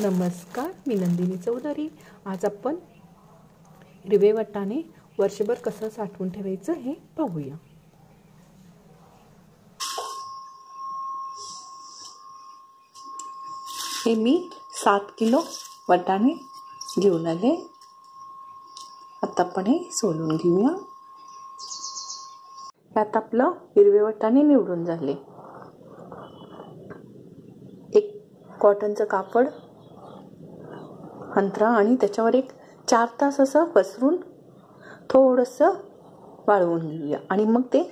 नमस्कार मी नंदिनी चौधरी. आज आपण हिरवे वाटाणे वर्षभर कसं साठवून ठेवायचं हे पाहूया. हे मी सात किलो वाटाणे घेऊन आले. आता आपण हे सोलून घेऊया. यात आपलं हिरवे वाटाणे निवडून झाले. एक कॉटनचं कापड अंतरा आणि त्याच्यावर एक चार तास असं पसरून थोडंसं वाळवून घेऊया. आणि मग ते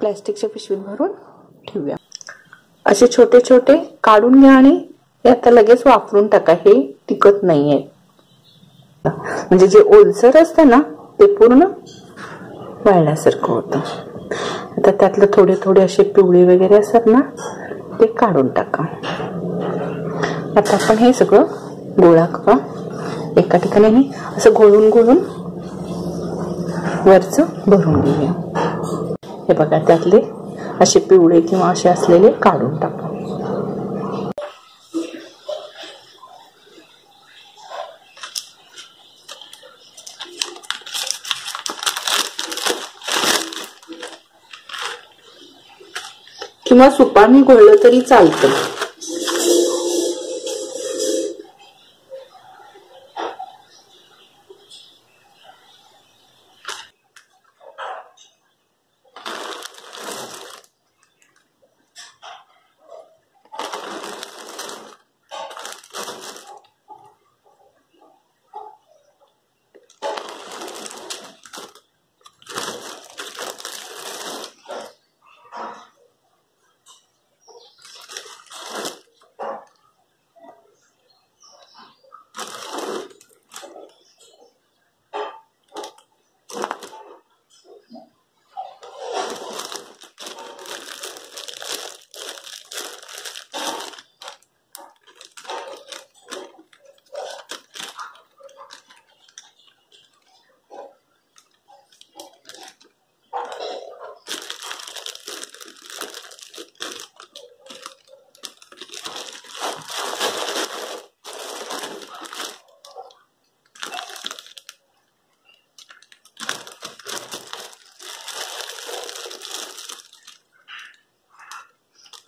प्लॅस्टिकच्या पिशवीत भरून ठेवूया. असे छोटे छोटे काढून घ्या आणि आता लगेच वापरून टाका. हे टिकत नाहीये. म्हणजे जे ओलसर असतं ना ते पूर्ण वाळल्यासारखं होतं. आता त्यातलं थोडे थोडे असे पिवळे वगैरे असतात ना ते काढून टाका. आता आपण हे सगळं गोळा करा. एका ठिकाणी असं घोळून घोळून वरच भरून घेऊया. हे बघा त्यातले असे पिवळे किंवा असे असलेले काढून टाकू. किंवा सुपाने घोळलं तरी चालतं.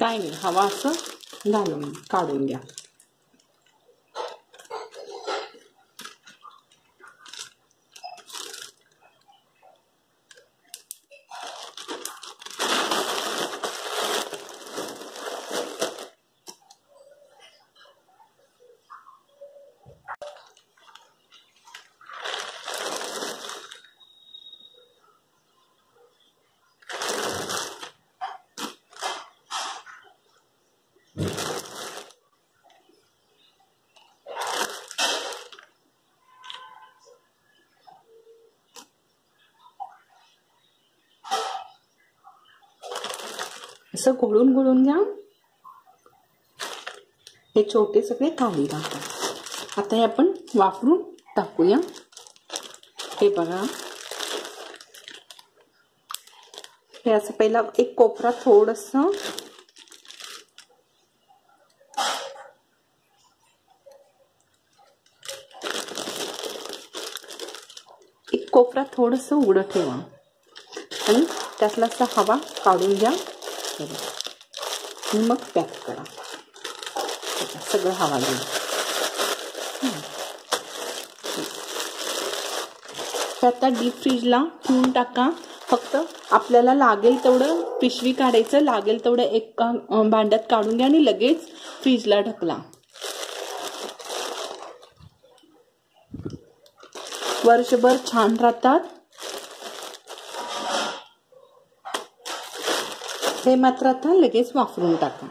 काय नाही हवा असं घालून काढून घ्या असं घोळून गोळून घ्या. हे छोटे सगळे खाली राहतात आता हे आपण वापरून टाकूया. हे बघा. हे असं पहिला एक कोपरा थोडस एक कोपरा थोडस उघडं ठेवा. आणि त्यातला असा हवा काढून घ्या. करा. मग पॅक करा. सगळं हवा घेऊन. आता डीप फ्रीजला ठेवून टाका. फक्त आपल्याला लागेल तेवढं पिशवी काढायचं लागेल तेवढं एक भांड्यात काढून घ्या आणि लगेच फ्रीजला ढकला. वर्षभर छान राहतात. हे मात्र आता लगेच वापरून टाका.